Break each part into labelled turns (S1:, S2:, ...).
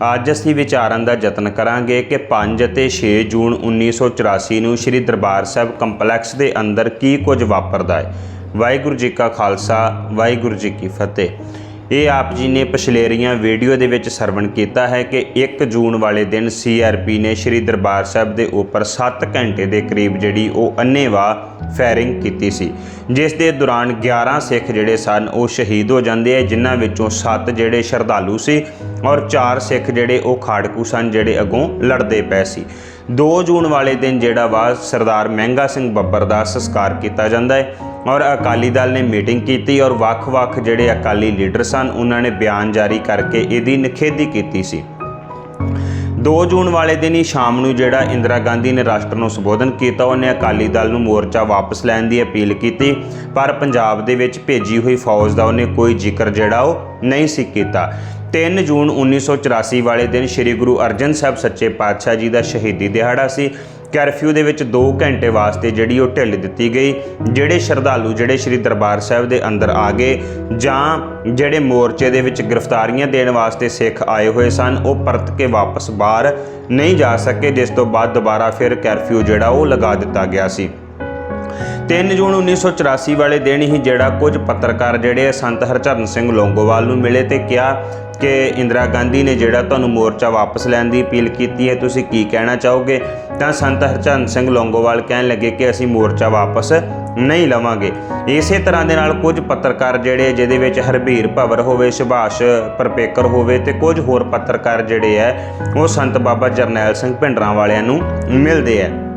S1: ਅੱਜ ਅਸੀਂ ਵਿਚਾਰਨ ਦਾ ਯਤਨ ਕਰਾਂਗੇ ਕਿ 5 ਅਤੇ 6 ਜੂਨ 1984 ਨੂੰ ਸ੍ਰੀ ਦਰਬਾਰ ਸਾਹਿਬ ਕੰਪਲੈਕਸ ਦੇ ਅੰਦਰ ਕੀ ਕੁਝ ਵਾਪਰਦਾ ਹੈ। ਵਾਹਿਗੁਰੂ ਜੀ ਕਾ ਖਾਲਸਾ, ਵਾਹਿਗੁਰੂ ਜੀ ਕੀ ਫਤਿਹ। ਇਹ ਆਪ ਜੀ ਨੇ ਪਛਲੇਰੀਆਂ ਵੀਡੀਓ ਦੇ ਵਿੱਚ ਸਰਵਣ ਕੀਤਾ ਹੈ ਕਿ 1 ਜੂਨ ਵਾਲੇ ਦਿਨ ਸੀਆਰਪੀ ਨੇ ਸ੍ਰੀ ਦਰਬਾਰ ਸਾਹਿਬ ਦੇ ਉੱਪਰ 7 ਘੰਟੇ ਦੇ ਕਰੀਬ ਜਿਹੜੀ ਉਹ ਅੰਨ੍ਹੇਵਾਹ ਫਾਇਰਿੰਗ ਕੀਤੀ ਸੀ। ਜਿਸ ਦੇ ਦੌਰਾਨ 11 ਸਿੱਖ ਜਿਹੜੇ ਸਨ, ਉਹ ਸ਼ਹੀਦ ਹੋ ਜਾਂਦੇ ਆ, ਜਿਨ੍ਹਾਂ ਵਿੱਚੋਂ 7 ਜਿਹੜੇ ਸ਼ਰਧਾਲੂ ਸੀ ਔਰ 4 ਸਿੱਖ ਜਿਹੜੇ ਉਹ ਖਾੜਕੂ ਸਨ, ਜਿਹੜੇ ਅਗੋਂ ਲੜਦੇ ਪਏ ਸੀ। 2 ਜੂਨ ਵਾਲੇ ਦਿਨ ਜਿਹੜਾ ਵਾ, ਸਰਦਾਰ ਮਹਿੰਗਾ ਸਿੰਘ ਬੱਬਰ ਦਾ ਸੰਸਕਾਰ ਕੀਤਾ ਜਾਂਦਾ ਹੈ ਔਰ ਅਕਾਲੀ ਦਲ ਨੇ ਮੀਟਿੰਗ ਕੀਤੀ ਔਰ ਵੱਖ-ਵੱਖ ਜਿਹੜੇ ਅਕਾਲੀ ਲੀਡਰ ਸਨ, ਉਹਨਾਂ ਨੇ ਬਿਆਨ ਜਾਰੀ ਕਰਕੇ ਇਹਦੀ ਨਿਖੇਧੀ ਕੀਤੀ ਸੀ। 2 ਜੂਨ ਵਾਲੇ ਦਿਨ ਹੀ ਸ਼ਾਮ ਨੂੰ ਜਿਹੜਾ ਇੰਦਰਾ ਗਾਂਧੀ ਨੇ ਰਾਸ਼ਟਰ ਨੂੰ ਸੰਬੋਧਨ ਕੀਤਾ, ਉਹਨੇ ਅਕਾਲੀ ਦਲ ਨੂੰ ਮੋਰਚਾ ਵਾਪਸ ਲੈਣ ਦੀ ਅਪੀਲ ਕੀਤੀ, ਪਰ ਪੰਜਾਬ ਦੇ ਵਿੱਚ ਭੇਜੀ ਹੋਈ ਫੌਜ ਦਾ ਉਹਨੇ ਕੋਈ ਜ਼ਿਕਰ ਜਿਹੜਾ ਉਹ ਨਹੀਂ ਸੀ ਕੀਤਾ। 3 ਜੂਨ 1984 ਵਾਲੇ ਦਿਨ ਸ੍ਰੀ ਗੁਰੂ ਅਰਜਨ ਸਾਹਿਬ ਸੱਚੇ ਪਾਤਸ਼ਾਹ ਜੀ ਦਾ ਸ਼ਹੀਦੀ ਦਿਹਾੜਾ ਸੀ ਕਰਫਿਊ ਦੇ ਵਿੱਚ 2 ਘੰਟੇ ਵਾਸਤੇ ਜਿਹੜੀ ਉਹ ਢਿੱਲ ਦਿੱਤੀ ਗਈ, ਜਿਹੜੇ ਸ਼ਰਧਾਲੂ ਜਿਹੜੇ ਸ੍ਰੀ ਦਰਬਾਰ ਸਾਹਿਬ ਦੇ ਅੰਦਰ ਆ ਗਏ ਜਾਂ ਜਿਹੜੇ ਮੋਰਚੇ ਦੇ ਵਿੱਚ ਗ੍ਰਿਫਤਾਰੀਆਂ ਦੇਣ ਵਾਸਤੇ ਸਿੱਖ ਆਏ ਹੋਏ ਸਨ, ਉਹ ਪਰਤ ਕੇ ਵਾਪਸ ਬਾਹਰ ਨਹੀਂ ਜਾ ਸਕੇ, ਜਿਸ ਤੋਂ ਬਾਅਦ ਦੁਬਾਰਾ ਫਿਰ ਕਰਫਿਊ ਜਿਹੜਾ ਉਹ ਲਗਾ ਦਿੱਤਾ ਗਿਆ ਸੀ। 3 ਜੂਨ 1984 ਵਾਲੇ ਦਿਨ ਹੀ ਜਿਹੜਾ ਕੁਝ ਪੱਤਰਕਾਰ ਜਿਹੜੇ ਸੰਤ ਹਰਚਰਨ ਸਿੰਘ ਲੋਂਗੋਵਾਲ ਨੂੰ ਮਿਲੇ ਤੇ ਕਿਹਾ ਕਿ ਇੰਦਰਾ ਗਾਂਧੀ ਨੇ ਜਿਹੜਾ ਤੁਹਾਨੂੰ ਮੋਰਚਾ ਵਾਪਸ ਲੈਣ ਦੀ ਅਪੀਲ ਕੀਤੀ ਹੈ, ਤੁਸੀਂ ਕੀ ਕਹਿਣਾ ਚਾਹੋਗੇ? ਤਾਂ ਸੰਤ ਹਰਚਰਨ ਸਿੰਘ ਲੋਂਗੋਵਾਲ ਕਹਿਣ ਲੱਗੇ ਕਿ ਅਸੀਂ ਮੋਰਚਾ ਵਾਪਸ ਨਹੀਂ ਲਵਾਂਗੇ। ਇਸੇ ਤਰ੍ਹਾਂ ਦੇ ਨਾਲ ਕੁਝ ਪੱਤਰਕਾਰ ਜਿਹੜੇ ਜਿਹਦੇ ਵਿੱਚ ਹਰਬੀਰ ਭਵਰ ਹੋਵੇ, ਸੁਭਾਸ਼ ਪਰਪੇਕਰ ਹੋਵੇ ਤੇ ਕੁਝ ਹੋਰ ਪੱਤਰਕਾਰ ਜਿਹੜੇ ਆ, ਉਹ ਸੰਤ ਬਾਬਾ ਜਰਨੈਲ ਸਿੰਘ ਭਿੰਡਰਾਂ ਵਾਲਿਆਂ ਨੂੰ ਮਿਲਦੇ ਆ।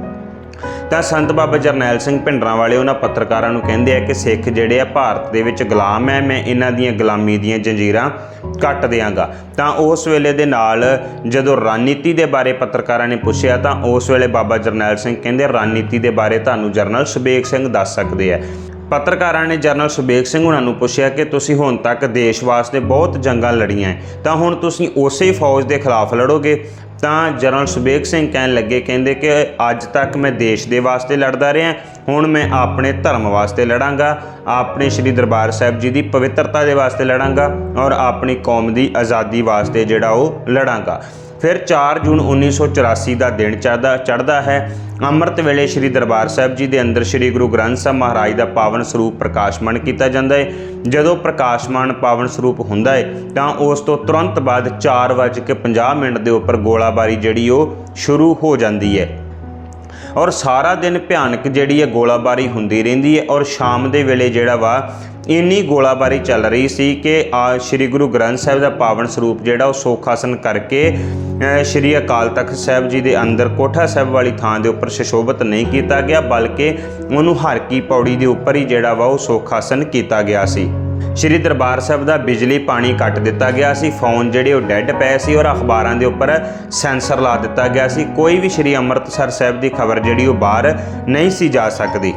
S1: ਤਾਂ ਸੰਤ ਬਾਬਾ ਜਰਨੈਲ ਸਿੰਘ ਭਿੰਡਰਾਂ ਵਾਲੇ ਉਹਨਾਂ ਪੱਤਰਕਾਰਾਂ ਨੂੰ ਕਹਿੰਦੇ ਆ ਕਿ ਸਿੱਖ ਜਿਹੜੇ ਆ ਭਾਰਤ ਦੇ ਵਿੱਚ ਗੁਲਾਮ ਹੈ ਮੈਂ ਇਹਨਾਂ ਦੀਆਂ ਗੁਲਾਮੀ ਦੀਆਂ ਜੰਜੀਰਾਂ ਕੱਟ ਦਿਆਂਗਾ। ਤਾਂ ਉਸ ਵੇਲੇ ਦੇ ਨਾਲ ਜਦੋਂ ਰਣਨੀਤੀ ਦੇ ਬਾਰੇ ਪੱਤਰਕਾਰਾਂ ਨੇ ਪੁੱਛਿਆ ਤਾਂ ਉਸ ਵੇਲੇ ਬਾਬਾ ਜਰਨੈਲ ਸਿੰਘ ਕਹਿੰਦੇ, ਰਣਨੀਤੀ ਦੇ ਬਾਰੇ ਤੁਹਾਨੂੰ ਜਰਨਲ ਸੁਬੇਗ ਸਿੰਘ ਦੱਸ ਸਕਦੇ ਆ ਪੱਤਰਕਾਰਾਂ ਨੇ ਜਰਨਲ ਸੁਬੇਗ ਸਿੰਘ ਉਹਨਾਂ ਨੂੰ ਪੁੱਛਿਆ ਕਿ ਤੁਸੀਂ ਹੁਣ ਤੱਕ ਦੇਸ਼ ਵਾਸਤੇ ਬਹੁਤ ਜੰਗਾਂ ਲੜੀਆਂ ਤਾਂ ਹੁਣ ਤੁਸੀਂ ਉਸੇ ਫੌਜ ਦੇ ਖਿਲਾਫ ਲੜੋਗੇ? ਤਾਂ ਜਨਰਲ ਸੁਬੇਗ ਸਿੰਘ ਕਹਿਣ ਲੱਗੇ, ਕਹਿੰਦੇ ਕਿ ਅੱਜ ਤੱਕ ਮੈਂ ਦੇਸ਼ ਦੇ ਵਾਸਤੇ ਲੜਦਾ ਰਿਹਾ, ਹੁਣ ਮੈਂ ਆਪਣੇ ਧਰਮ ਵਾਸਤੇ ਲੜਾਂਗਾ, ਆਪਣੇ ਸ੍ਰੀ ਦਰਬਾਰ ਸਾਹਿਬ ਜੀ ਦੀ ਪਵਿੱਤਰਤਾ ਦੇ ਵਾਸਤੇ ਲੜਾਂਗਾ ਔਰ ਆਪਣੀ ਕੌਮ ਦੀ ਆਜ਼ਾਦੀ ਵਾਸਤੇ ਜਿਹੜਾ ਉਹ ਲੜਾਂਗਾ। ਫਿਰ 4 ਜੂਨ 1984 ਦਾ ਦਿਨ ਚੜ੍ਹਦਾ ਚੜ੍ਹਦਾ ਹੈ। ਅੰਮ੍ਰਿਤ ਵੇਲੇ ਸ੍ਰੀ ਦਰਬਾਰ ਸਾਹਿਬ ਜੀ ਦੇ ਅੰਦਰ ਸ੍ਰੀ ਗੁਰੂ ਗ੍ਰੰਥ ਸਾਹਿਬ ਮਹਾਰਾਜ ਦਾ ਪਾਵਨ ਸਰੂਪ ਪ੍ਰਕਾਸ਼ਮਾਨ ਕੀਤਾ ਜਾਂਦਾ ਹੈ। ਜਦੋਂ ਪ੍ਰਕਾਸ਼ਮਾਨ ਪਾਵਨ ਸਰੂਪ ਹੁੰਦਾ ਹੈ, ਤਾਂ ਉਸ ਤੋਂ ਤੁਰੰਤ ਬਾਅਦ 4:50 ਮਿੰਟ ਦੇ ਉੱਪਰ ਗੋਲਾਬਾਰੀ ਜਿਹੜੀ ਉਹ ਸ਼ੁਰੂ ਹੋ ਜਾਂਦੀ ਹੈ। ਔਰ ਸਾਰਾ ਦਿਨ ਭਿਆਨਕ ਜਿਹੜੀ ਹੈ ਗੋਲਾਬਾਰੀ ਹੁੰਦੀ ਰਹਿੰਦੀ ਹੈ ਔਰ ਸ਼ਾਮ ਦੇ ਵੇਲੇ ਜਿਹੜਾ ਵਾ ਇੰਨੀ ਗੋਲਾਬਾਰੀ ਚੱਲ ਰਹੀ ਸੀ ਕਿ ਆ ਸ੍ਰੀ ਗੁਰੂ ਗ੍ਰੰਥ ਸਾਹਿਬ ਦਾ ਪਾਵਨ ਸਰੂਪ ਜਿਹੜਾ ਉਹ ਸੋਖਾਸਨ ਕਰਕੇ ਸ੍ਰੀ ਅਕਾਲ ਤਖਤ ਸਾਹਿਬ ਜੀ ਦੇ ਅੰਦਰ ਕੋਠਾ ਸਾਹਿਬ ਵਾਲੀ ਥਾਂ ਦੇ ਉੱਪਰ ਸ਼ਸ਼ੋਭਤ ਨਹੀਂ ਕੀਤਾ ਗਿਆ, ਬਲਕਿ ਉਹਨੂੰ ਹਰ ਕੀ ਪੌੜੀ ਦੇ ਉੱਪਰ ਹੀ ਜਿਹੜਾ ਵਾ ਉਹ ਸੋਖਾਸਨ ਕੀਤਾ ਗਿਆ ਸੀ। ਸ਼੍ਰੀ ਦਰਬਾਰ ਸਾਹਿਬ ਦਾ ਬਿਜਲੀ ਪਾਣੀ ਕੱਟ ਦਿੱਤਾ ਗਿਆ ਸੀ, ਫੋਨ ਜਿਹੜੇ ਉਹ ਡੈੱਡ ਪਏ ਸੀ ਔਰ ਅਖਬਾਰਾਂ ਦੇ ਉੱਪਰ ਸੈਂਸਰ ਲਾ ਦਿੱਤਾ ਗਿਆ ਸੀ। ਕੋਈ ਵੀ ਸ਼੍ਰੀ ਅੰਮ੍ਰਿਤਸਰ ਸਾਹਿਬ ਦੀ ਖਬਰ ਜਿਹੜੀ ਉਹ ਬਾਹਰ ਨਹੀਂ ਸੀ ਜਾ ਸਕਦੀ।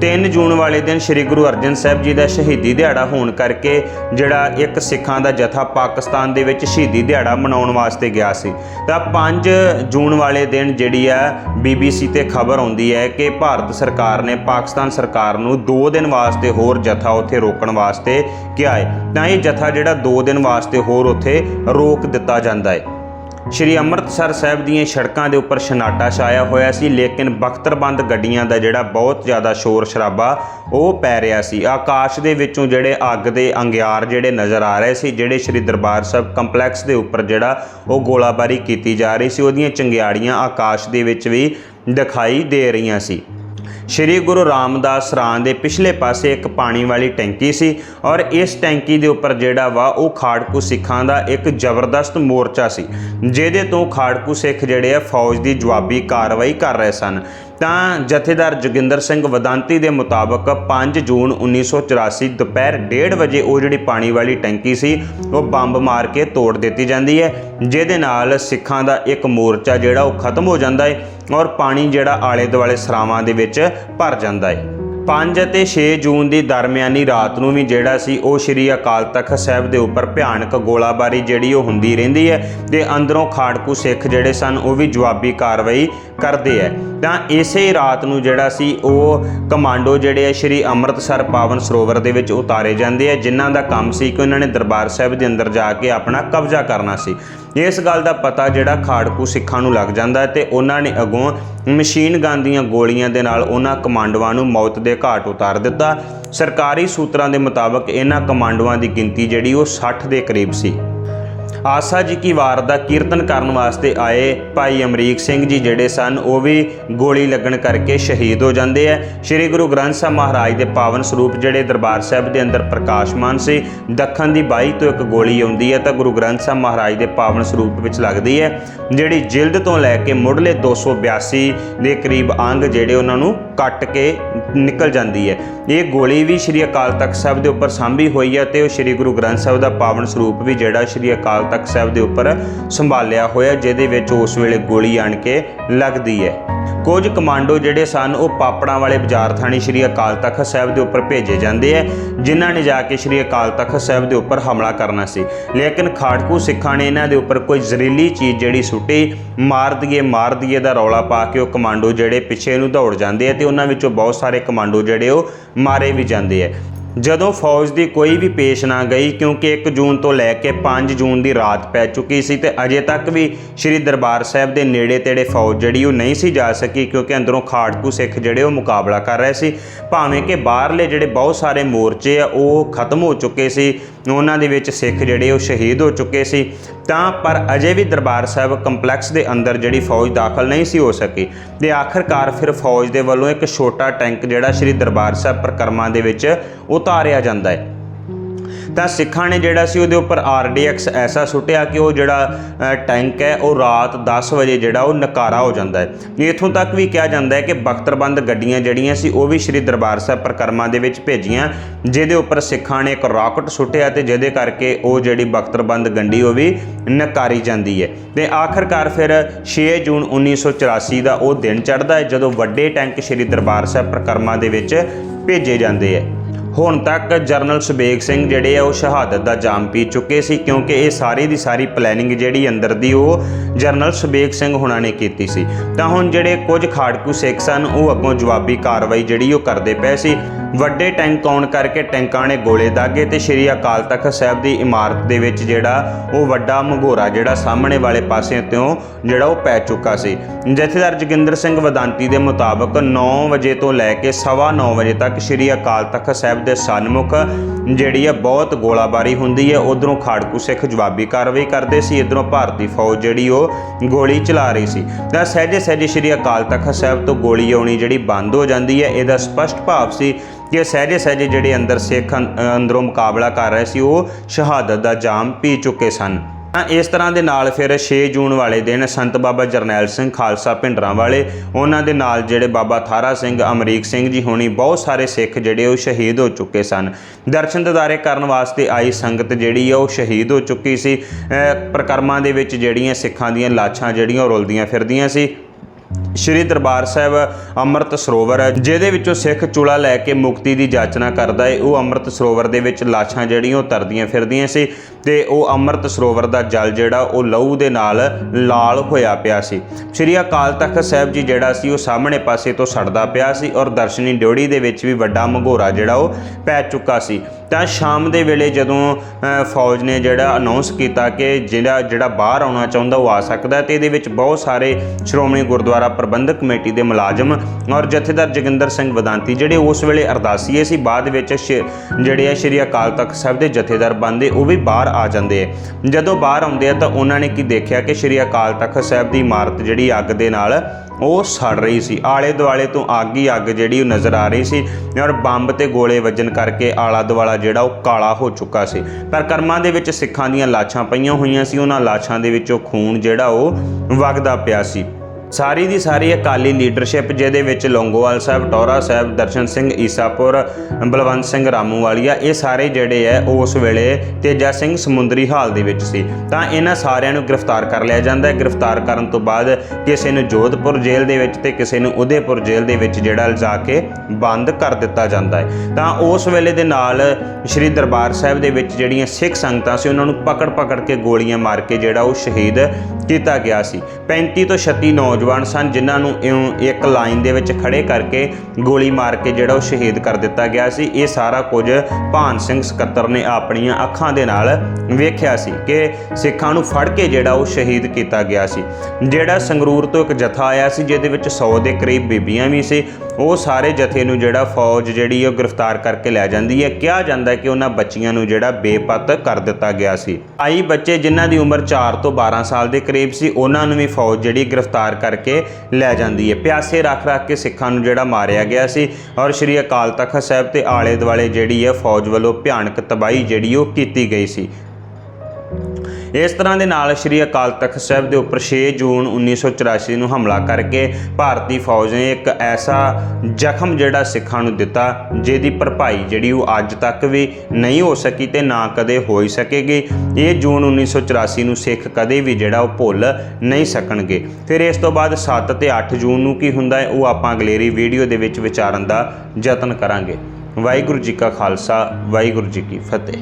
S1: 3 ਜੂਨ ਵਾਲੇ ਦਿਨ ਸ੍ਰੀ ਗੁਰੂ ਅਰਜਨ ਸਾਹਿਬ ਜੀ ਦਾ ਸ਼ਹੀਦੀ ਦਿਹਾੜਾ ਹੋਣ ਕਰਕੇ ਜਿਹੜਾ ਇੱਕ ਸਿੱਖਾਂ ਦਾ ਜਥਾ ਪਾਕਿਸਤਾਨ ਦੇ ਵਿੱਚ ਸ਼ਹੀਦੀ ਦਿਹਾੜਾ ਮਨਾਉਣ ਵਾਸਤੇ ਗਿਆ ਸੀ। ਤਾਂ 5 ਜੂਨ ਵਾਲੇ ਦਿਨ ਜਿਹੜੀ ਆ BBC ਤੇ ਖਬਰ ਆਉਂਦੀ ਹੈ ਕਿ ਭਾਰਤ ਸਰਕਾਰ ਨੇ ਪਾਕਿਸਤਾਨ ਸਰਕਾਰ ਨੂੰ 2 ਦਿਨ ਵਾਸਤੇ ਹੋਰ ਜਥਾ ਉੱਥੇ ਰੋਕਣ ਵਾਸਤੇ ਕਿਹਾ ਹੈ। ਤਾਂ ਇਹ ਜਥਾ ਜਿਹੜਾ 2 ਦਿਨ ਵਾਸਤੇ ਹੋਰ ਉੱਥੇ ਰੋਕ ਦਿੱਤਾ ਜਾਂਦਾ ਹੈ। ਸ਼੍ਰੀ ਅੰਮ੍ਰਿਤਸਰ ਸਾਹਿਬ ਦੀਆਂ ਸੜਕਾਂ ਦੇ ਉੱਪਰ ਸ਼ਨਾਟਾ ਛਾਇਆ ਹੋਇਆ ਸੀ, ਲੇਕਿਨ ਬਖਤਰਬੰਦ ਗੱਡੀਆਂ ਦਾ ਜਿਹੜਾ ਬਹੁਤ ਜ਼ਿਆਦਾ ਸ਼ੋਰ ਸ਼ਰਾਬਾ ਉਹ ਪੈ ਰਿਹਾ ਸੀ। ਆਕਾਸ਼ ਦੇ ਵਿੱਚੋਂ ਜਿਹੜੇ ਅੱਗ ਦੇ ਅੰਗਿਆਰ ਜਿਹੜੇ ਨਜ਼ਰ ਆ ਰਹੇ ਸੀ, ਜਿਹੜੇ ਸ਼੍ਰੀ ਦਰਬਾਰ ਸਾਹਿਬ ਕੰਪਲੈਕਸ ਦੇ ਉੱਪਰ ਜਿਹੜਾ ਉਹ ਗੋਲਾਬਾਰੀ ਕੀਤੀ ਜਾ ਰਹੀ ਸੀ, ਉਹਦੀਆਂ ਚੰਗਿਆੜੀਆਂ ਆਕਾਸ਼ ਦੇ ਵਿੱਚ ਵੀ ਦਿਖਾਈ ਦੇ ਰਹੀਆਂ ਸੀ। ਸ਼੍ਰੀ ਗੁਰੂ ਰਾਮਦਾਸ ਰਾਂ ਦੇ ਪਿਛਲੇ ਪਾਸੇ ਇੱਕ ਪਾਣੀ ਵਾਲੀ ਟੈਂਕੀ ਸੀ ਔਰ ਇਸ ਟੈਂਕੀ ਦੇ ਉੱਪਰ ਜਿਹੜਾ ਵਾ ਉਹ ਖਾੜਕੂ ਸਿੱਖਾਂ ਦਾ ਇੱਕ ਜ਼ਬਰਦਸਤ ਮੋਰਚਾ ਸੀ, ਜਿਹਦੇ ਤੋਂ ਖਾੜਕੂ ਸਿੱਖ ਜਿਹੜੇ ਆ ਫੌਜ ਦੀ ਜਵਾਬੀ ਕਾਰਵਾਈ ਕਰ ਰਹੇ ਸਨ। ਤਾਂ ਜਥੇਦਾਰ ਜੋਗਿੰਦਰ ਸਿੰਘ ਵਦਾਂਤੀ ਦੇ ਮੁਤਾਬਕ 5 ਜੂਨ 1984 ਦੁਪਹਿਰ 1:30 ਵਜੇ ਉਹ ਜਿਹੜੀ ਪਾਣੀ ਵਾਲੀ ਟੈਂਕੀ ਸੀ, ਉਹ ਬੰਬ ਮਾਰ ਕੇ ਤੋੜ ਦਿੱਤੀ ਜਾਂਦੀ ਹੈ, ਜਿਹਦੇ ਨਾਲ ਸਿੱਖਾਂ ਦਾ ਇੱਕ ਮੋਰਚਾ ਜਿਹੜਾ ਉਹ ਖਤਮ ਹੋ ਜਾਂਦਾ ਹੈ ਔਰ ਪਾਣੀ ਜਿਹੜਾ ਆਲੇ ਦੁਆਲੇ ਸਰਾਵਾਂ ਦੇ ਵਿੱਚ ਭਰ ਜਾਂਦਾ ਹੈ। 5 ਅਤੇ 6 ਜੂਨ ਦੀ ਦਰਮਿਆਨੀ ਰਾਤ ਨੂੰ ਵੀ ਜਿਹੜਾ ਸੀ ਉਹ ਸ਼੍ਰੀ ਅਕਾਲ ਤਖਤ ਸਾਹਿਬ ਦੇ ਉੱਪਰ ਭਿਆਨਕ ਗੋਲਾਬਾਰੀ ਜਿਹੜੀ ਉਹ ਹੁੰਦੀ ਰਹਿੰਦੀ ਹੈ ਤੇ ਅੰਦਰੋਂ ਖਾੜਕੂ ਸਿੱਖ ਜਿਹੜੇ ਸਨ ਉਹ ਵੀ ਜਵਾਬੀ ਕਾਰਵਾਈ ਕਰਦੇ ਹੈ ਤਾਂ ਇਸੇ ਰਾਤ ਨੂੰ ਜਿਹੜਾ ਸੀ ਉਹ ਕਮਾਂਡੋ ਜਿਹੜੇ ਆ ਸ਼੍ਰੀ ਅੰਮ੍ਰਿਤਸਰ ਪਾਵਨ ਸਰੋਵਰ ਦੇ ਵਿੱਚ ਉਤਾਰੇ ਜਾਂਦੇ ਆ ਜਿਨ੍ਹਾਂ ਦਾ ਕੰਮ ਸੀ ਕਿ ਉਹਨਾਂ ਨੇ ਦਰਬਾਰ ਸਾਹਿਬ ਦੇ ਅੰਦਰ ਜਾ ਕੇ ਆਪਣਾ ਕਬਜ਼ਾ ਕਰਨਾ ਸੀ। ਇਸ ਗੱਲ ਦਾ ਪਤਾ ਜਿਹੜਾ ਖਾੜਕੂ ਸਿੱਖਾਂ ਨੂੰ ਲੱਗ ਜਾਂਦਾ ਹੈ ਤੇ ਉਹਨਾਂ ਨੇ ਅਗੋਂ ਮਸ਼ੀਨ ਗਨ ਦੀਆਂ ਗੋਲੀਆਂ ਦੇ ਨਾਲ ਉਹਨਾਂ ਕਮਾਂਡੋਆਂ ਨੂੰ ਮੌਤ ਦੇ ਘਾਟ ਉਤਾਰ ਦਿੱਤਾ। ਸਰਕਾਰੀ ਸੂਤਰਾਂ ਦੇ ਮੁਤਾਬਕ, ਇਹਨਾਂ ਕਮਾਂਡੋਆਂ ਦੀ ਗਿਣਤੀ ਜਿਹੜੀ ਉਹ 60 ਦੇ ਕਰੀਬ ਸੀ। ਆਸਾ ਜੀ ਕੀ ਵਾਰ ਦਾ ਕੀਰਤਨ ਕਰਨ ਵਾਸਤੇ ਆਏ ਭਾਈ ਅਮਰੀਕ ਸਿੰਘ ਜੀ ਜਿਹੜੇ ਸਨ, ਉਹ ਵੀ ਗੋਲੀ ਲੱਗਣ ਕਰਕੇ ਸ਼ਹੀਦ ਹੋ ਜਾਂਦੇ ਆ। ਸ੍ਰੀ ਗੁਰੂ ਗ੍ਰੰਥ ਸਾਹਿਬ ਮਹਾਰਾਜ ਦੇ ਪਾਵਨ ਸਰੂਪ ਜਿਹੜੇ ਦਰਬਾਰ ਸਾਹਿਬ ਦੇ ਅੰਦਰ ਪ੍ਰਕਾਸ਼ਮਾਨ ਸੀ, ਦੱਖਣ ਦੀ ਬਾਈ ਤੋਂ ਇੱਕ ਗੋਲੀ ਆਉਂਦੀ ਹੈ ਤਾਂ ਗੁਰੂ ਗ੍ਰੰਥ ਸਾਹਿਬ ਮਹਾਰਾਜ ਦੇ ਪਾਵਨ ਸਰੂਪ ਵਿੱਚ ਲੱਗਦੀ ਹੈ। ਜਿਹੜੀ ਜਿਲਦ ਤੋਂ ਲੈ ਕੇ ਮੁੱਢਲੇ 282 ਦੇ ਕਰੀਬ ਅੰਗ ਜਿਹੜੇ ਉਹਨਾਂ ਨੂੰ ਕੱਟ ਕੇ ਨਿਕਲ ਜਾਂਦੀ ਹੈ। ਇਹ ਗੋਲੀ ਵੀ ਸ੍ਰੀ ਅਕਾਲ ਤਖਤ ਸਾਹਿਬ ਦੇ ਉੱਪਰ ਸਾਂਭੀ ਹੋਈ ਹੈ ਤੇ ਉਹ ਸ੍ਰੀ ਗੁਰੂ ਗ੍ਰੰਥ ਸਾਹਿਬ ਦਾ ਪਾਵਨ ਸਰੂਪ ਵੀ ਜਿਹੜਾ ਸ੍ਰੀ ਅਕਾਲ ਤਖਤ ਸਾਹਿਬ ਦੇ ਉੱਪਰ ਸੰਭਾਲਿਆ ਹੋਇਆ, ਜਿਹਦੇ ਵਿੱਚ ਉਸ ਵੇਲੇ ਗੋਲੀ ਆਣ ਕੇ ਲੱਗਦੀ ਹੈ। ਕੁਝ ਕਮਾਂਡੋ ਜਿਹੜੇ ਸਨ, ਉਹ ਪਾਪੜਾਂ ਵਾਲੇ ਬਾਜ਼ਾਰ ਥਾਣੀ ਸ੍ਰੀ ਅਕਾਲ ਤਖਤ ਸਾਹਿਬ ਦੇ ਉੱਪਰ ਭੇਜੇ ਜਾਂਦੇ ਆ ਜਿਨ੍ਹਾਂ ਨੇ ਜਾ ਕੇ ਸ੍ਰੀ ਅਕਾਲ ਤਖਤ ਸਾਹਿਬ ਦੇ ਉੱਪਰ ਹਮਲਾ ਕਰਨਾ ਸੀ। ਲੇਕਿਨ ਖਾੜਕੂ ਸਿੱਖਾਂ ਨੇ ਇਹਨਾਂ ਦੇ ਉੱਪਰ ਕੋਈ ਜ਼ਹਿਰੀਲੀ ਚੀਜ਼ ਜਿਹੜੀ ਸੁੱਟੀ, ਮਾਰ ਦਈਏ ਮਾਰ ਦਈਏ ਦਾ ਰੌਲਾ ਪਾ ਕੇ ਉਹ ਕਮਾਂਡੋ ਜਿਹੜੇ ਪਿੱਛੇ ਨੂੰ ਦੌੜ ਜਾਂਦੇ ਆ ਤੇ ਉਹਨਾਂ ਵਿੱਚੋਂ ਬਹੁਤ ਸਾਰੇ ਕਮਾਂਡੋ ਜਿਹੜੇ ਉਹ ਮਾਰੇ ਵੀ ਜਾਂਦੇ ਆ ਜਦੋਂ ਫੌਜ ਦੀ ਕੋਈ ਵੀ ਪੇਸ਼ ਨਾ ਗਈ, ਕਿਉਂਕਿ 1 ਜੂਨ ਤੋਂ ਲੈ ਕੇ 5 ਜੂਨ ਦੀ ਰਾਤ ਪੈ ਚੁੱਕੀ ਸੀ ਤੇ ਅਜੇ ਤੱਕ ਵੀ ਸ੍ਰੀ ਦਰਬਾਰ ਸਾਹਿਬ ਦੇ ਨੇੜੇ ਤੇੜੇ ਫੌਜ ਜਿਹੜੀ, ਉਹ ਨਹੀਂ ਸੀ ਜਾ ਸਕੀ, ਕਿਉਂਕਿ ਅੰਦਰੋਂ ਖਾੜਕੂ ਸਿੱਖ ਜਿਹੜੇ, ਉਹ ਮੁਕਾਬਲਾ ਕਰ ਰਹੇ ਸੀ। ਭਾਵੇਂ ਕਿ ਬਾਹਰਲੇ ਜਿਹੜੇ ਬਹੁਤ ਸਾਰੇ ਮੋਰਚੇ ਆ, ਉਹ ਖਤਮ ਹੋ ਚੁੱਕੇ ਸੀ। ਉਹਨਾਂ ਦੇ ਵਿੱਚ ਸਿੱਖ ਜਿਹੜੇ, ਉਹ ਸ਼ਹੀਦ ਹੋ ਚੁੱਕੇ ਸੀ। ਤਾਂ ਪਰ ਅਜੇ ਵੀ ਦਰਬਾਰ ਸਾਹਿਬ ਕੰਪਲੈਕਸ ਦੇ ਅੰਦਰ ਜਿਹੜੀ ਫੌਜ ਦਾਖਲ ਨਹੀਂ ਸੀ ਹੋ ਸਕੀ। ਤੇ ਆਖਰਕਾਰ ਫਿਰ ਫੌਜ ਦੇ ਵੱਲੋਂ ਇੱਕ ਛੋਟਾ ਟੈਂਕ ਜਿਹੜਾ ਸ੍ਰੀ ਦਰਬਾਰ ਸਾਹਿਬ ਪ੍ਰਕਰਮਾਂ ਦੇ ਵਿੱਚ ਉਤਾਰਿਆ ਜਾਂਦਾ ਹੈ। ਤਾਂ ਸਿੱਖਾਂ ਨੇ ਜਿਹੜਾ ਸੀ ਉਹਦੇ ਉੱਪਰ ਆਰਡੀਐਕਸ ਐਸਾ ਸੁੱਟਿਆ ਕਿ ਉਹ ਜਿਹੜਾ ਟੈਂਕ ਹੈ, ਉਹ ਰਾਤ 10 ਵਜੇ ਜਿਹੜਾ ਉਹ ਨਕਾਰਾ ਹੋ ਜਾਂਦਾ ਹੈ। ਇਥੋਂ ਤੱਕ ਵੀ ਕਿਹਾ ਜਾਂਦਾ ਹੈ ਕਿ ਬਖਤਰਬੰਦ ਗੱਡੀਆਂ ਜਿਹੜੀਆਂ ਸੀ, ਉਹ ਵੀ ਸ੍ਰੀ ਦਰਬਾਰ ਸਾਹਿਬ ਪ੍ਰਕਰਮਾਂ ਦੇ ਵਿੱਚ ਭੇਜੀਆਂ, ਜਿਹਦੇ ਉੱਪਰ ਸਿੱਖਾਂ ਨੇ ਇੱਕ ਰਾਕਟ ਸੁੱਟਿਆ ਤੇ ਜਿਹਦੇ ਕਰਕੇ ਉਹ ਜਿਹੜੀ ਬਖਤਰਬੰਦ ਗੰਡੀ ਉਹ ਵੀ ਨਕਾਰੀ ਜਾਂਦੀ ਹੈ। ਤੇ ਆਖਰਕਾਰ ਫਿਰ 6 ਜੂਨ 1984 ਦਾ ਉਹ ਦਿਨ ਚੜ੍ਹਦਾ ਹੈ, ਜਦੋਂ ਵੱਡੇ ਟੈਂਕ ਸ੍ਰੀ ਦਰਬਾਰ ਸਾਹਿਬ ਪ੍ਰਕਰਮਾਂ ਦੇ ਵਿੱਚ ਭੇਜੇ ਜਾਂਦੇ ਹੈ। ਹੁਣ ਤੱਕ ਜਰਨਲ ਸੁਬੇਗ ਸਿੰਘ ਜਿਹੜੇ ਆ, ਉਹ ਸ਼ਹਾਦਤ ਦਾ ਜਾਮ ਪੀ ਚੁੱਕੇ ਸੀ ਕਿਉਂਕਿ ਇਹ ਸਾਰੀ ਦੀ ਸਾਰੀ ਪਲੈਨਿੰਗ ਜਿਹੜੀ ਅੰਦਰ ਦੀ, ਉਹ ਜਰਨਲ ਸੁਬੇਗ ਸਿੰਘ ਹੁਣਾਂ ਨੇ ਕੀਤੀ ਸੀ। ਤਾਂ ਹੁਣ ਜਿਹੜੇ ਕੁਝ ਖਾੜਕੂ ਸਿੱਖ ਸਨ, ਉਹ ਅੱਗੋਂ ਜਵਾਬੀ ਕਾਰਵਾਈ ਜਿਹੜੀ ਉਹ ਕਰਦੇ ਪਏ ਸੀ। ਵੱਡੇ ਟੈਂਕ ਆਉਣ ਕਰਕੇ ਟੈਂਕਾਂ ਨੇ ਗੋਲੇ ਦਾਗੇ ਤੇ ਸ਼੍ਰੀ ਅਕਾਲ ਤਖਤ ਸਾਹਿਬ ਦੀ ਇਮਾਰਤ ਦੇ ਵਿੱਚ ਜਿਹੜਾ ਉਹ ਵੱਡਾ ਮਘੋਰਾ ਜਿਹੜਾ ਸਾਹਮਣੇ ਵਾਲੇ ਪਾਸੇ ਤੋਂ ਜਿਹੜਾ ਉਹ ਪੈ ਚੁੱਕਾ ਸੀ। ਜਥੇਦਾਰ ਜੋਗਿੰਦਰ ਸਿੰਘ ਵਦਾਂਤੀ ਦੇ ਮੁਤਾਬਕ 9 ਵਜੇ ਤੋਂ ਲੈ ਕੇ ਸਵਾ 9 ਵਜੇ ਤੱਕ ਸ਼੍ਰੀ ਅਕਾਲ ਤਖਤ ਸਾਹਿਬ ਦੇ ਸਨਮੁਖ ਜਿਹੜੀ ਹੈ ਬਹੁਤ ਗੋਲਾਬਾਰੀ ਹੁੰਦੀ ਹੈ। ਉਧਰੋਂ ਖਾੜਕੂ ਸਿੱਖ ਜਵਾਬੀ ਕਾਰਵਾਈ ਕਰਦੇ ਸੀ, ਇਧਰੋਂ ਭਾਰਤੀ ਫੌਜ ਜਿਹੜੀ ਉਹ ਗੋਲੀ ਚਲਾ ਰਹੀ ਸੀ। ਤਾਂ ਸਹਿਜੇ ਸਹਿਜੇ ਸ਼੍ਰੀ ਅਕਾਲ ਤਖਤ ਸਾਹਿਬ ਤੋਂ ਗੋਲੀ ਆਉਣੀ ਜਿਹੜੀ ਬੰਦ ਹੋ ਜਾਂਦੀ ਹੈ, ਇਹਦਾ ਸਪਸ਼ਟ ਭਾਵ ਸੀ ਕਿ ਸਹਿਜੇ ਸਹਿਜੇ ਜਿਹੜੇ ਅੰਦਰ ਸਿੱਖ ਅੰ- ਅੰਦਰੋਂ ਮੁਕਾਬਲਾ ਕਰ ਰਹੇ ਸੀ, ਉਹ ਸ਼ਹਾਦਤ ਦਾ ਜਾਮ ਪੀ ਚੁੱਕੇ ਸਨ। ਤਾਂ ਇਸ ਤਰ੍ਹਾਂ ਦੇ ਨਾਲ ਫਿਰ 6 ਜੂਨ ਵਾਲੇ ਦਿਨ ਸੰਤ ਬਾਬਾ ਜਰਨੈਲ ਸਿੰਘ ਖਾਲਸਾ ਭਿੰਡਰਾਂ ਵਾਲੇ, ਉਹਨਾਂ ਦੇ ਨਾਲ ਜਿਹੜੇ ਬਾਬਾ ਥਾਰਾ ਸਿੰਘ ਅਮਰੀਕ ਸਿੰਘ ਜੀ ਹੋਣੀ, ਬਹੁਤ ਸਾਰੇ ਸਿੱਖ ਜਿਹੜੇ ਉਹ ਸ਼ਹੀਦ ਹੋ ਚੁੱਕੇ ਸਨ। ਦਰਸ਼ਨ ਦਿਦਾਰੇ ਕਰਨ ਵਾਸਤੇ ਆਈ ਸੰਗਤ ਜਿਹੜੀ ਆ, ਉਹ ਸ਼ਹੀਦ ਹੋ ਚੁੱਕੀ ਸੀ। ਅਹ ਪ੍ਰਕਰਮਾਂ ਦੇ ਵਿੱਚ ਜਿਹੜੀਆਂ ਸਿੱਖਾਂ ਦੀਆਂ ਲਾਸ਼ਾਂ ਜਿਹੜੀਆਂ ਉਹ ਰੁਲਦੀਆਂ ਫਿਰਦੀਆਂ ਸੀ। ਸ਼੍ਰੀ ਦਰਬਾਰ ਸਾਹਿਬ ਅੰਮ੍ਰਿਤ ਸਰੋਵਰ ਹੈ, ਜਿਹਦੇ ਵਿੱਚੋਂ ਸਿੱਖ ਚੂਲਾ ਲੈ ਕੇ ਮੁਕਤੀ ਦੀ ਜਾਚਨਾ ਕਰਦਾ ਏ। ਉਹ ਅੰਮ੍ਰਿਤ ਸਰੋਵਰ ਦੇ ਵਿੱਚ ਲਾਸ਼ਾਂ ਜਿਹੜੀਆਂ ਉਹ ਤਰਦੀਆਂ ਫਿਰਦੀਆਂ ਸੀ ਤੇ ਉਹ ਅੰਮ੍ਰਿਤ ਸਰੋਵਰ ਦਾ ਜਲ ਜਿਹੜਾ ਉਹ ਲਹੂ ਦੇ ਨਾਲ ਲਾਲ ਹੋਇਆ ਪਿਆ ਸੀ। ਸ਼੍ਰੀ ਅਕਾਲ ਤਖਤ ਸਾਹਿਬ ਜੀ ਜਿਹੜਾ ਸੀ ਉਹ ਸਾਹਮਣੇ ਪਾਸੇ ਤੋਂ ਸੜਦਾ ਪਿਆ ਸੀ ਔਰ ਦਰਸ਼ਨੀ ਡਿਉੜੀ ਦੇ ਵਿੱਚ ਵੀ ਵੱਡਾ ਮਘੋਰਾ ਜਿਹੜਾ ਉਹ ਪੈ ਚੁੱਕਾ ਸੀ। ਤਾਂ ਸ਼ਾਮ ਦੇ ਵੇਲੇ ਜਦੋਂ ਫੌਜ ਨੇ ਜਿਹੜਾ ਅਨਾਉਂਸ ਕੀਤਾ ਕਿ ਜਿਹੜਾ ਜਿਹੜਾ ਬਾਹਰ ਆਉਣਾ ਚਾਹੁੰਦਾ ਉਹ ਆ ਸਕਦਾ ਹੈ, ਤੇ ਇਹਦੇ ਵਿੱਚ ਬਹੁਤ ਸਾਰੇ ਸ਼੍ਰੋਮਣੀ ਗੁਰਦੁਆਰਾ ਪ੍ਰਬੰਧਕ ਕਮੇਟੀ ਦੇ ਮੁਲਾਜ਼ਮ ਔਰ ਜਥੇਦਾਰ ਜੋਗਿੰਦਰ ਸਿੰਘ ਵਦਾਂਤੀ, ਜਿਹੜੇ ਉਸ ਵੇਲੇ ਅਰਦਾਸੀਏ ਸੀ, ਬਾਅਦ ਵਿੱਚ ਸ਼- ਜਿਹੜੇ ਆ ਸ਼੍ਰੀ ਅਕਾਲ ਤਖਤ ਸਾਹਿਬ ਦੇ ਜਥੇਦਾਰ ਬਣਦੇ, ਉਹ ਵੀ ਬਾਹਰ ਆ ਜਾਂਦੇ ਆ। ਜਦੋਂ ਬਾਹਰ ਆਉਂਦੇ ਆ ਤਾਂ ਉਹਨਾਂ ਨੇ ਕੀ ਦੇਖਿਆ ਕਿ ਸ਼੍ਰੀ ਅਕਾਲ ਤਖਤ ਸਾਹਿਬ ਦੀ ਇਮਾਰਤ ਜਿਹੜੀ ਅੱਗ ਦੇ ਨਾਲ ਉਹ ਸੜ ਰਹੀ ਸੀ। ਆਲੇ ਦੁਆਲੇ ਤੋਂ ਅੱਗ ਹੀ ਅੱਗ ਜਿਹੜੀ ਉਹ ਨਜ਼ਰ ਆ ਰਹੀ ਸੀ ਔਰ ਬੰਬ ਤੇ ਗੋਲੇ ਵੱਜਣ ਕਰਕੇ ਆਲਾ ਦੁਆਲਾ ਜਿਹੜਾ ਉਹ ਕਾਲਾ ਹੋ ਚੁੱਕਾ ਸੀ। ਪਰ ਕਰਮਾਂ ਦੇ ਵਿੱਚ ਸਿੱਖਾਂ ਦੀਆਂ ਲਾਸ਼ਾਂ ਪਈਆਂ ਹੋਈਆਂ ਸੀ। ਉਹਨਾਂ ਲਾਸ਼ਾਂ ਦੇ ਵਿੱਚੋਂ ਖੂਨ ਜਿਹੜਾ ਉਹ ਵਗਦਾ ਪਿਆ ਸੀ। ਸਾਰੀ ਦੀ ਸਾਰੀ ਅਕਾਲੀ ਲੀਡਰਸ਼ਿਪ, ਜਿਹਦੇ ਵਿੱਚ ਲੌਂਗੋਵਾਲ ਸਾਹਿਬ ਟੌਰਾ ਸਾਹਿਬ, ਦਰਸ਼ਨ ਸਿੰਘ, ਈਸਾਪੁਰ, ਬਲਵੰਤ ਸਿੰਘ ਰਾਮੂਵਾਲੀਆ, ਇਹ ਸਾਰੇ ਜਿਹੜੇ ਹੈ ਉਸ ਵੇਲੇ ਤੇਜਾ ਸਿੰਘ ਸਮੁੰਦਰੀ ਹਾਲ ਦੇ ਵਿੱਚ ਸੀ। ਤਾਂ ਇਹਨਾਂ ਸਾਰਿਆਂ ਨੂੰ ਗ੍ਰਿਫਤਾਰ ਕਰ ਲਿਆ ਜਾਂਦਾ ਹੈ। ਗ੍ਰਿਫਤਾਰ ਕਰਨ ਤੋਂ ਬਾਅਦ ਕਿਸੇ ਨੂੰ ਜੋਧਪੁਰ ਜੇਲ੍ਹ ਦੇ ਵਿੱਚ ਤੇ ਕਿਸੇ ਨੂੰ ਉਦੇਪੁਰ ਜੇਲ੍ਹ ਦੇ ਵਿੱਚ ਜਿਹੜਾ ਲਿਜਾ ਕੇ ਬੰਦ ਕਰ ਦਿੱਤਾ ਜਾਂਦਾ ਹੈ। ਤਾਂ ਉਸ ਵੇਲੇ ਦੇ ਨਾਲ ਸ੍ਰੀ ਦਰਬਾਰ ਸਾਹਿਬ ਦੇ ਵਿੱਚ ਜਿਹੜੀਆਂ ਸਿੱਖ ਸੰਗਤਾਂ ਸੀ, ਉਹਨਾਂ ਨੂੰ ਪਕੜ ਪਕੜ ਕੇ ਗੋਲੀਆਂ ਮਾਰ ਕੇ ਜਿਹੜਾ ਉਹ ਸ਼ਹੀਦ ਕੀਤਾ ਗਿਆ ਸੀ। 35 ਤੋਂ 36 ਨੌਜਵਾਨ ਸਨ ਜਿਨ੍ਹਾਂ ਨੂੰ ਇਉਂ ਇੱਕ ਲਾਈਨ ਦੇ ਵਿੱਚ ਖੜੇ ਕਰਕੇ ਗੋਲੀ ਮਾਰ ਕੇ ਜਿਹੜਾ ਉਹ ਸ਼ਹੀਦ ਕਰ ਦਿੱਤਾ ਗਿਆ ਸੀ। ਇਹ ਸਾਰਾ ਕੁਝ ਭਾਨ ਸਿੰਘ ਸਕੱਤਰ ਨੇ ਆਪਣੀਆਂ ਅੱਖਾਂ ਦੇ ਨਾਲ ਵੇਖਿਆ ਸੀ ਕਿ ਸਿੱਖਾਂ ਨੂੰ ਫੜ ਕੇ ਜਿਹੜਾ ਉਹ ਸ਼ਹੀਦ ਕੀਤਾ ਗਿਆ ਸੀ। ਜਿਹੜਾ ਸੰਗਰੂਰ ਤੋਂ ਇੱਕ ਜਥਾ ਆਇਆ ਸੀ, ਜਿਹਦੇ ਵਿੱਚ 100 ਦੇ ਕਰੀਬ ਬੀਬੀਆਂ ਵੀ ਸੀ ਉਹ ਸਾਰੇ ਜਥੇ ਨੂੰ ਜਿਹੜਾ ਫੌਜ ਜਿਹੜੀ ਉਹ ਗ੍ਰਿਫਤਾਰ ਕਰਕੇ ਲੈ ਜਾਂਦੀ ਹੈ। ਕਿਹਾ ਜਾਂਦਾ ਕਿ ਉਹਨਾਂ ਬੱਚੀਆਂ ਨੂੰ ਜਿਹੜਾ ਬੇਪਤ ਕਰ ਦਿੱਤਾ ਗਿਆ ਸੀ। ਆਈ ਬੱਚੇ ਜਿਨ੍ਹਾਂ ਦੀ ਉਮਰ 4 ਤੋਂ 12 ਸਾਲ ਦੇ ਕਰੀਬ ਸੀ, ਉਹਨਾਂ ਨੂੰ ਵੀ ਫੌਜ ਜਿਹੜੀ ਗ੍ਰਿਫਤਾਰ ਕਰਕੇ ਲੈ ਜਾਂਦੀ ਹੈ। ਪਿਆਸੇ ਰੱਖ ਰੱਖ ਕੇ ਸਿੱਖਾਂ ਨੂੰ ਜਿਹੜਾ ਮਾਰਿਆ ਗਿਆ ਸੀ ਔਰ ਸ਼੍ਰੀ ਅਕਾਲ ਤਖਤ ਸਾਹਿਬ ਤੇ ਆਲੇ ਦੁਆਲੇ ਜਿਹੜੀ ਹੈ ਫੌਜ ਵੱਲੋਂ ਭਿਆਨਕ ਤਬਾਹੀ ਜਿਹੜੀ ਉਹ ਕੀਤੀ ਗਈ ਸੀ। ਇਸ ਤਰ੍ਹਾਂ ਦੇ ਨਾਲ ਸ਼੍ਰੀ ਅਕਾਲ ਤਖਤ ਸਾਹਿਬ ਦੇ ਉੱਪਰ 6 ਜੂਨ 1984 ਨੂੰ ਹਮਲਾ ਕਰਕੇ ਭਾਰਤੀ ਫੌਜ ਨੇ ਇੱਕ ਐਸਾ ਜ਼ਖਮ ਜਿਹੜਾ ਸਿੱਖਾਂ ਨੂੰ ਦਿੱਤਾ, ਜਿਹਦੀ ਭਰਪਾਈ ਜਿਹੜੀ ਉਹ ਅੱਜ ਤੱਕ ਵੀ ਨਹੀਂ ਹੋ ਸਕੀ ਤੇ ਨਾ ਕਦੇ ਹੋ ਹੀ ਸਕੇਗੀ। ਇਹ ਜੂਨ 1984 ਨੂੰ ਸਿੱਖ ਕਦੇ ਵੀ ਜਿਹੜਾ ਉਹ ਭੁੱਲ ਨਹੀਂ ਸਕਣਗੇ। ਫਿਰ ਇਸ ਤੋਂ ਬਾਅਦ 7 ਤੇ 8 ਜੂਨ ਨੂੰ ਕੀ ਹੁੰਦਾ ਹੈ, ਉਹ ਆਪਾਂ ਅਗਲੇਰੀ ਵੀਡੀਓ ਦੇ ਵਿੱਚ ਵਿਚਾਰਨ ਦਾ ਯਤਨ ਕਰਾਂਗੇ। ਵਾਹਿਗੁਰੂ ਜੀ ਕਾ ਖਾਲਸਾ, ਵਾਹਿਗੁਰੂ ਜੀ ਕੀ ਫਤਿਹ।